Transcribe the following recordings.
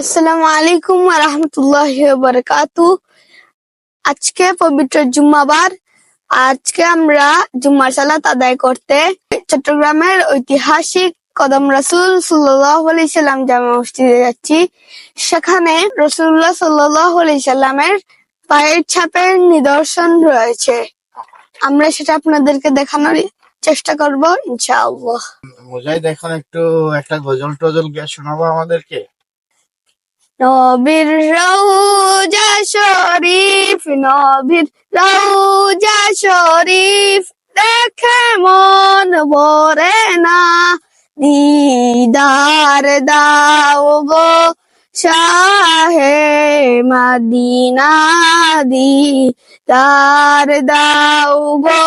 আসসালামু রহমতুল্লাহ বারকাতু। আজকে পবিত্র জুম্মাবার। আজকে আমরা জুম্মার সালাত আদায় করতে চট্টগ্রামের ঐতিহাসিক কদম রাসুল সাল্লাহ সাল্লাম জামা মসজিদে যাচ্ছি। সেখানে রসুল্লাহ সাল্লাহ সাল্লামের পায়ের ছাপের নিদর্শন রয়েছে। আমরা সেটা আপনাদেরকে দেখানোর চেষ্টা করব ইনশাআল্লাহ। মুজাহিদ এখন একটু একটা গজল টজল গিয়ে শোনাবো আমাদেরকে? নবীর রৌজা শরীফ নবীর রৌজা শরীফ দেখে মন ভরে না। দিদার দাও গো শাহে মাদিনা দিদার দাও গো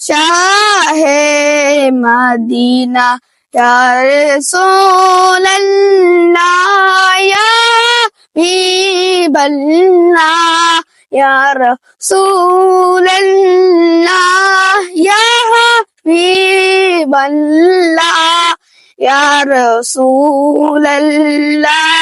শাহে মাদিনা يا رسول الله يا حبيب الله يا رسول الله يا حبيب الله يا رسول الله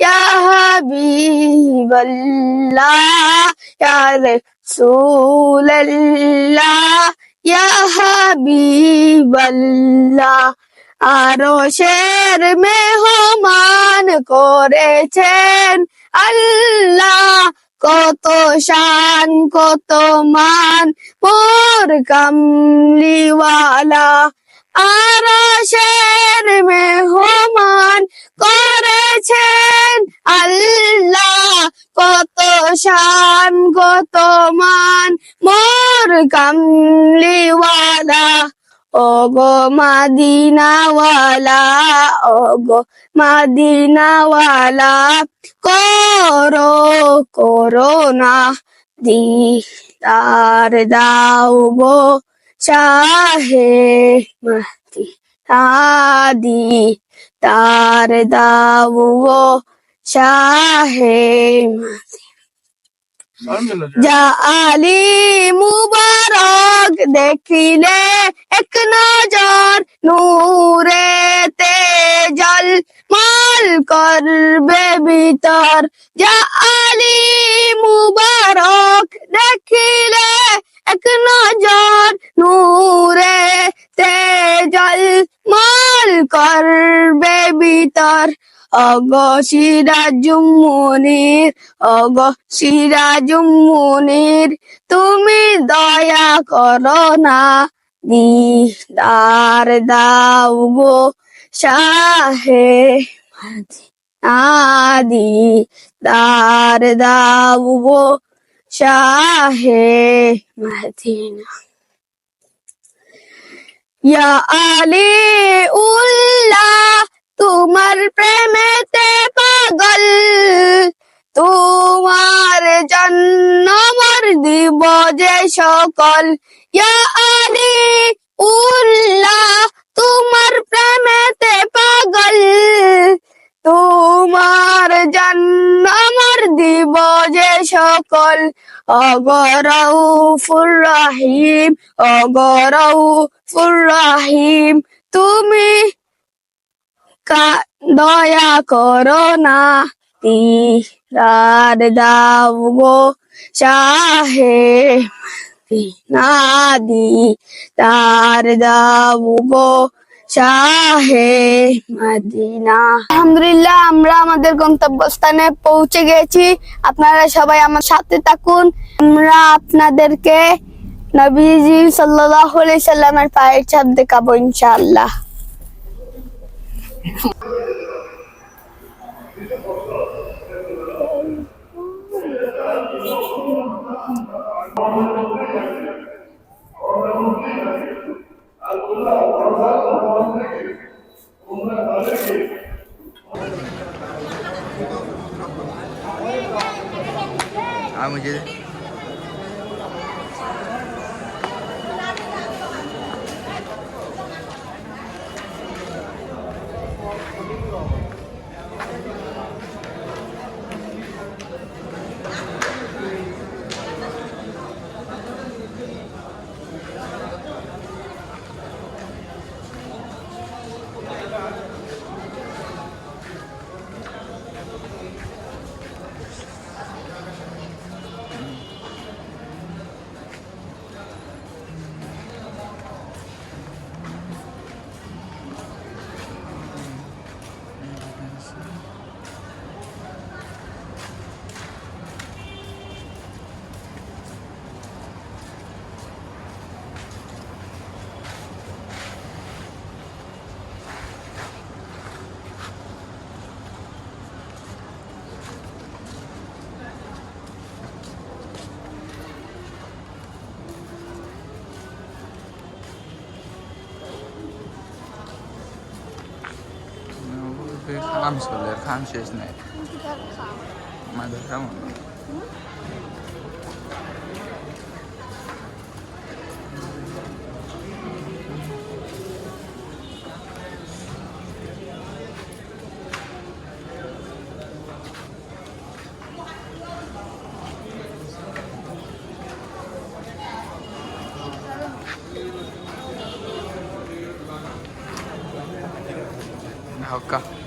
يا حبيب الله يا رسول الله يا حبيب الله আরো শের মেহমান করেছেন আল্লাহ কত শান কত মান মোর কামলিওয়ালা আরও শের মেহমান করেছেন আল্লাহ। কত শান, কত মান, মোর কামলিওয়ালা। ওগো মাদিনাওয়ালা ওগো মাদিনাওয়ালা, করো করোনা দিদার দাও গো চাহে মাতি আদি তার গো চাহে মাতি আলী মুবারক দেখিলে এক নজর নূরে তেজল মাল করবে ভিতর এক নজর নূরে তেজল মাল করবে ভিতর। অগ সিরাজুমনির অগ সিরাজুমনির তুমি দয়া করো না দিদার দাও গো শাহে আদি দার দাও গো শাহে মদিনা ইয়া আলী উল্লাহ তোমার প্রেমেতে পাগল তোমার জন্য মর দিব যে সকল ইয়া আলী উল্লাহ সকল অগরৌফুর রাহিম অগরৌফুর রাহিম তুমি দয়া করো না, তিরার দাও গো চাহে নাদি তার দাও গো শাহে মদিনা। আলহামদুলিল্লাহ, আমরা আমাদের গন্তব্যস্থানে পৌঁছে গেছি। আপনারা সবাই আমার সাথে থাকুন। আমরা আপনাদেরকে নবীজি সাল্লাল্লাহু আলাইহি সাল্লামের পায়ের ছাপ দেখাবো ইনশাআল্লাহ। हा म्हणजे hamsterler, hamstersnack. Maar dat gaan we niet. Hakka.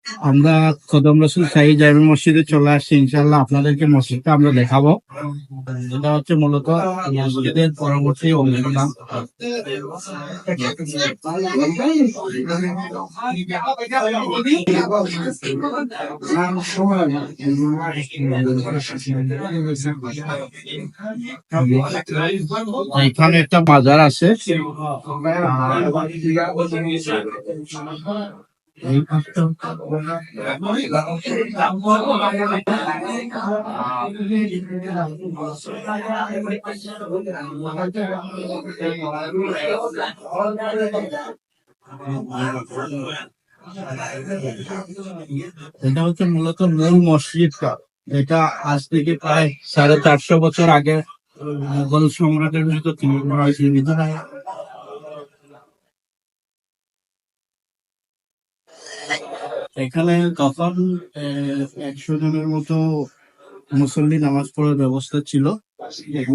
আমরা কদম রসুল শাহী জামি মসজিদে চলে আসছি ইনশাল্লাহ আপনাদেরকে মসজিদটা আমরা দেখাবো। এটা হচ্ছে মূলত মসজিদের পরবর্তী এখানে একটা বাজার আছে। এটা হচ্ছে মূলত মূল মসজিদটা এটা আজ থেকে প্রায় সাড়ে চারশো বছর আগে মুঘল সম্রাটের ভিতর তৈরি করা হয়েছিল ভিতরে এখানে তখন একশো জনের মতো মুসল্লি নামাজ পড়ার ব্যবস্থা ছিল এই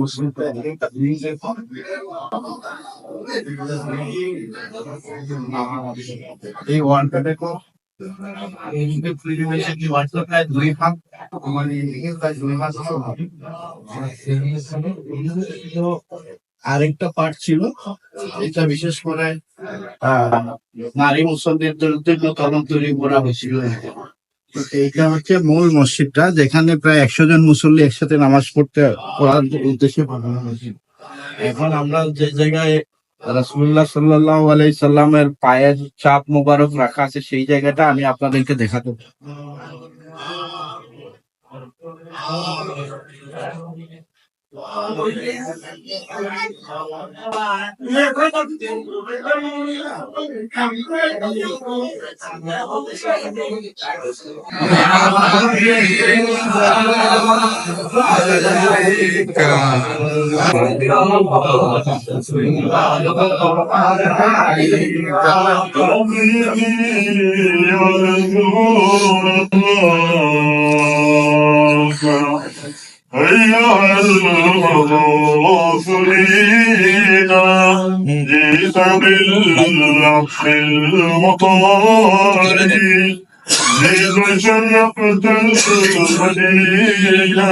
প্রায় দুই মানে দুই ভাগ। তো আরেকটা পার্ট ছিল এটা বিশেষ করে নারী মুসল্লিদের জন্য তখন তৈরি করা হয়েছিল। তো এইটা হচ্ছে মূল মসজিদটা যেখানে প্রায় একশো জন মুসল্লি একসাথে নামাজ পড়তে পড়ার উদ্দেশ্যে বানানো হয়েছিল। এখন আমরা যে জায়গায় রাসুল্লাহ সাল্লাহ আলাই সাল্লামের পায়ের চাপ মোবারক রাখা আছে সেই জায়গাটা আমি আপনাদেরকে দেখাতে Oh, أيها المغفرين جئت باللطف المطارد جئت شرقت المدينة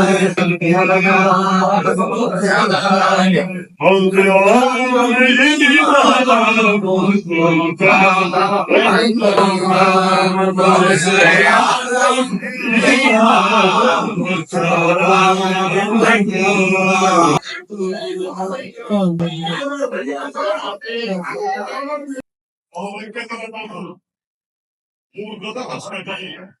Oh, my God.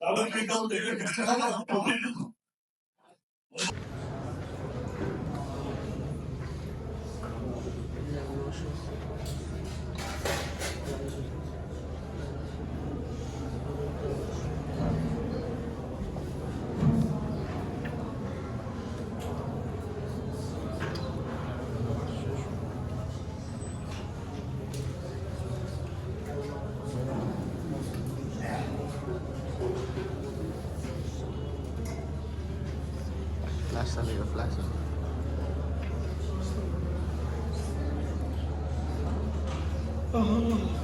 Давай, когда он дает. flash talaga, flash. Oh.